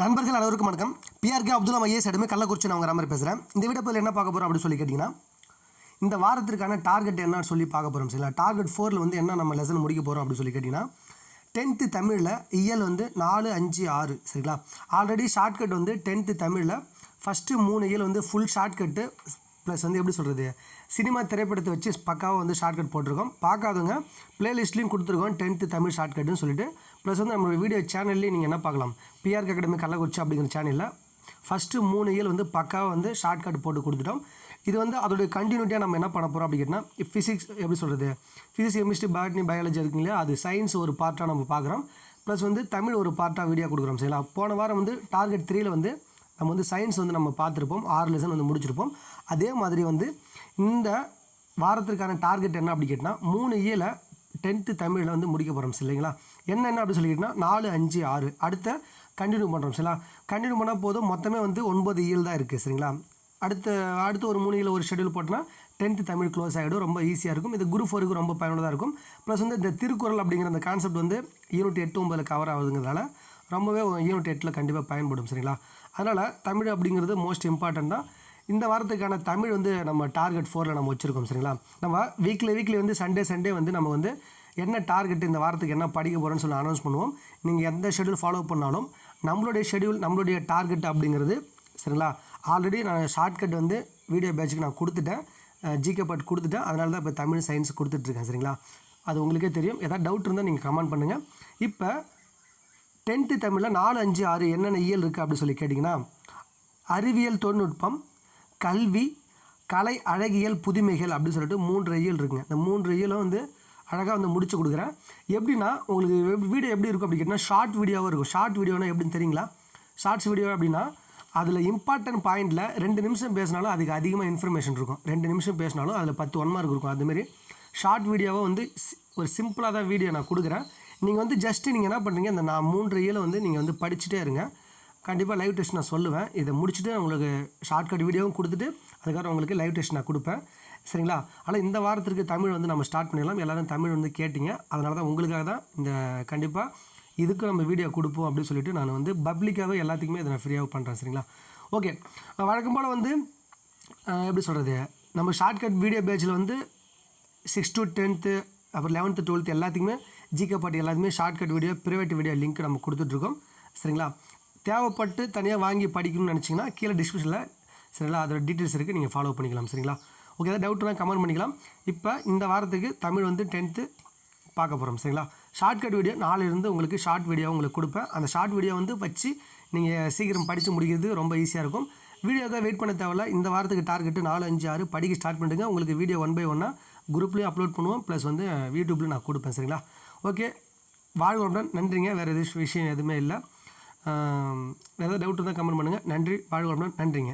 நண்பர்கள் அனைவருக்கும் வணக்கம். பிஆர்கே அப்துல்லா ஐஏஎஸ் அடிமை கள்ளக்குறிச்சி நான் உங்கள் பேசுகிறேன் இந்த வீடியோ பதில் என்ன பார்க்க போகிறோம் அப்படின்னு சொல்லி கேட்டிங்கன்னா இந்த வாரத்திற்கான டார்கெட் என்னன்னு சொல்லி பார்க்க போகிறோம் சரிங்களா? டார்கெட் ஃபோரில் வந்து என்ன நம்ம லெசன் முடிக்க போகிறோம் அப்படின்னு சொல்லி கேட்டிங்கன்னா டென்த்து தமிழில் இயல் வந்து நாலு அஞ்சு ஆறு. சரிங்களா? ஆல்ரெடி ஷார்ட்கட் வந்து டென்த்து தமிழில் ஃபஸ்ட்டு மூணு இயல் வந்து ஃபுல் ஷார்ட்கட்டு ப்ளஸ் வந்து எப்படி சொல்கிறது சினிமா திரைப்படத்தை வச்சு பக்காவாக வந்து ஷார்ட்கட் போட்டிருக்கோம். பார்க்காதவங்க ப்ளேலிஸ்ட்லேயும் கொடுத்துருக்கோம். டென்த்து தமிழ் ஷார்ட்கட்னு சொல்லிட்டு. ப்ளஸ் வந்து நம்மளோட வீடியோ சேனல்லையும் நீங்கள் என்ன பார்க்கலாம்? பிஆர்கே அகாடமி கள்ளக்குறிச்சி அப்படிங்கிற சேனலில் ஃபஸ்ட்டு மூணு இயல் வந்து பக்காவாக வந்து ஷார்ட்கட் போட்டு கொடுத்துட்டோம். இது வந்து அதோடைய கண்டினியூட்டியாக நம்ம என்ன பண்ண போகிறோம் அப்படி ஃபிசிக்ஸ் எப்படி சொல்கிறது ஃபிசிக்ஸ் கெமிஸ்ட்ரி பாட்னி பயாலஜி இருக்குங்க இல்லையா? அது சயின்ஸ் ஒரு பார்ட்டாக நம்ம பார்க்குறோம். ப்ளஸ் வந்து தமிழ் ஒரு பார்ட்டாக வீடியோ கொடுக்குறோம். சரிங்களா? போன வாரம் வந்து டார்கெட் த்ரீயில் வந்து நம்ம வந்து சயின்ஸ் வந்து நம்ம பார்த்துருப்போம். ஆறு லெசன் வந்து முடிச்சிருப்போம். அதே மாதிரி வந்து இந்த வாரத்திற்கான டார்கெட் என்ன அப்படி கேட்டால் மூணு e இயலை டென்த்து தமிழில் வந்து முடிக்க போகிறோம் இல்லைங்களா என்னென்ன அப்படி சொல்லிக்கிட்டனா நாலு அஞ்சு ஆறு. அடுத்த கண்டினியூ பண்ணுறோம் சரிங்களா? கண்டினியூ பண்ணால் போதும். மொத்தமே வந்து ஒன்பது e இயல் தான் இருக்குது சரிங்களா? அடுத்த அடுத்த ஒரு மூணு e இயல் ஒரு ஷெடியூல் போட்டோன்னா டென்த்து தமிழ் க்ளோஸ் ஆகிடும் ரொம்ப ஈஸியாக இருக்கும். இது குரூப் ஃபோருக்கு ரொம்ப பயனுள்ளதாக இருக்கும். ப்ளஸ் வந்து இந்த திருக்குறள் அப்படிங்கிற அந்த கான்செப்ட் வந்து யூனிட் எட்டு ஒம்பதில் கவர் ஆகுதுங்கிறதால ரொம்பவே யூனிட் எட்டில் கண்டிப்பாக பயன்படும் சரிங்களா? அதனால் தமிழ் அப்படிங்கிறது மோஸ்ட் இம்பார்ட்டன்ட் தான். இந்த வாரத்துக்கான தமிழ் வந்து நம்ம டார்கெட் ஃபோரில் நம்ம வச்சுருக்கோம் சரிங்களா? நம்ம வீக்லி வீக்லி வந்து சண்டே சண்டே வந்து நம்ம வந்து என்ன டார்கெட் இந்த வாரத்துக்கு என்ன படிக்க போகிறோன்னு சொல்லி அனௌன்ஸ் பண்ணுவோம். நீங்கள் எந்த ஷெடியூல் ஃபாலோ பண்ணாலும் நம்மளுடைய ஷெடியூல் நம்மளுடைய டார்கெட் அப்படிங்கிறது சரிங்களா? ஆல்ரெடி நான் ஷார்ட்கட் வந்து வீடியோ பேட்சுக்கு நான் கொடுத்துட்டேன். ஜிகே பாட் கொடுத்துட்டேன். அதனால தான் இப்போ தமிழ் சயின்ஸ் கொடுத்துட்ருக்கேன் சரிங்களா? அது உங்களுக்கே தெரியும். ஏதாவது டவுட் இருந்தால் நீங்கள் கமெண்ட் பண்ணுங்கள் இப்போ டென்த்து தமிழில் நாலு அஞ்சு ஆறு என்னென்ன இயல் இருக்குது அப்படின்னு சொல்லி கேட்டிங்கன்னா அறிவியல் தொழில்நுட்பம் கல்வி கலை அழகியல் புதுமைகள் அப்படின்னு சொல்லிட்டு மூன்று இயல் இருக்குங்க. இந்த மூன்று இயலும் வந்து அழகாக வந்து முடிச்சு கொடுக்குறேன். எப்படின்னா உங்களுக்கு வீடியோ எப்படி இருக்கும் அப்படி கேட்டிங்கன்னா ஷார்ட் வீடியோவாக இருக்கும். ஷார்ட் வீடியோனா எப்படின்னு தெரியுங்களா? ஷார்ட்ஸ் வீடியோ அப்படின்னா அதில் இம்பார்ட்டன்ட் பாயிண்டில் ரெண்டு நிமிஷம் பேசினாலும் அதுக்கு அதிகமாக இன்ஃபர்மேஷன் இருக்கும். ரெண்டு நிமிஷம் பேசினாலும் அதில் பத்து ஒன் மார்க் இருக்கும். அதுமாரி ஷார்ட் வீடியோவை வந்து சி- ஒரு சிம்பிளாக தான் வீடியோ நான் கொடுக்குறேன். நீங்கள் வந்து ஜஸ்ட்டு நீங்கள் என்ன பண்ணுறீங்க இந்த நான் மூன்று இயலை வந்து நீங்கள் வந்து படிச்சுட்டே இருங்க. கண்டிப்பாக லைவ் டெஸ்ட் நான் சொல்லுவேன். இதை முடிச்சுட்டு உங்களுக்கு ஷார்ட்கட் வீடியோவும் கொடுத்துட்டு அதுக்கப்புறம் உங்களுக்கு லைவ் டெஸ்ட் நான் கொடுப்பேன். சரிங்களா? ஆனால் இந்த வாரத்திற்கு தமிழ் வந்து நம்ம ஸ்டார்ட் பண்ணிடலாம். எல்லோரும் தமிழ் வந்து கேட்டிங்க. அதனால தான் உங்களுக்காக தான் இந்த கண்டிப்பாக இதுக்கு நம்ம வீடியோ கொடுப்போம் அப்படின்னு சொல்லிட்டு நான் வந்து பப்ளிக்காகவே எல்லாத்துக்குமே இதை நான் ஃப்ரீயாக பண்ணுறேன் சரிங்களா? ஓகே வழக்கம் போல் வந்து எப்படி சொல்கிறது நம்ம ஷார்ட்கட் வீடியோ பேஜில் வந்து சிக்ஸ் டு டென்த்து அப்புறம் லெவன்த்து டுவெல்த்து எல்லாத்துக்குமே ஜிகே பாட்டு எல்லாத்துக்குமே shortcut video private video link நம்ம கொடுத்துட்ருக்கோம். சரிங்களா? தேவைப்பட்டு தனியாக வாங்கி படிக்கணும்னு நினச்சிங்கன்னா கீழே டிஸ்கிரிப்ஷனில் சரிங்களா? அதோட டீட்டெயில்ஸ் இருக்குது நீங்கள் ஃபாலோ பண்ணிக்கலாம். சரிங்களா? ஓகே ஏதாவது டவுட்னா கமெண்ட் பண்ணிக்கலாம். இப்போ இந்த வாரத்துக்கு தமிழ் வந்து டென்த்து பார்க்க போகிறோம் சரிங்களா? ஷார்ட்கட் வீடியோ நாளையிலேருந்து உங்களுக்கு ஷார்ட் வீடியோ உங்களுக்கு கொடுப்பேன். அந்த ஷார்ட் வீடியோ வந்து வச்சு நீங்கள் சீக்கிரம் படித்து முடிக்கிறது ரொம்ப ஈஸியாக இருக்கும். வீடியோக்காக வெயிட் பண்ண தேவையில்ல. இந்த வாரத்துக்கு டார்கெட்டு நாலு அஞ்சு ஆறு படிக்க ஸ்டார்ட் பண்ணிடுங்க. உங்களுக்கு வீடியோ ஒன் பை ஒன்னாக குரூப்லேயும் அப்லோட் பண்ணுவோம். ப்ளஸ் வந்து யூடியூப்லேயும் நான் கொடுப்பேன் சரிங்களா? ஓகே வாழ்க நன்றிங்க. வேறு எது விஷயம் எதுவுமே இல்லை. வேறு ஏதாவது டவுட் இருந்தால் கமெண்ட் பண்ணுங்கள் நன்றி. வாழ்க நன்றிங்க.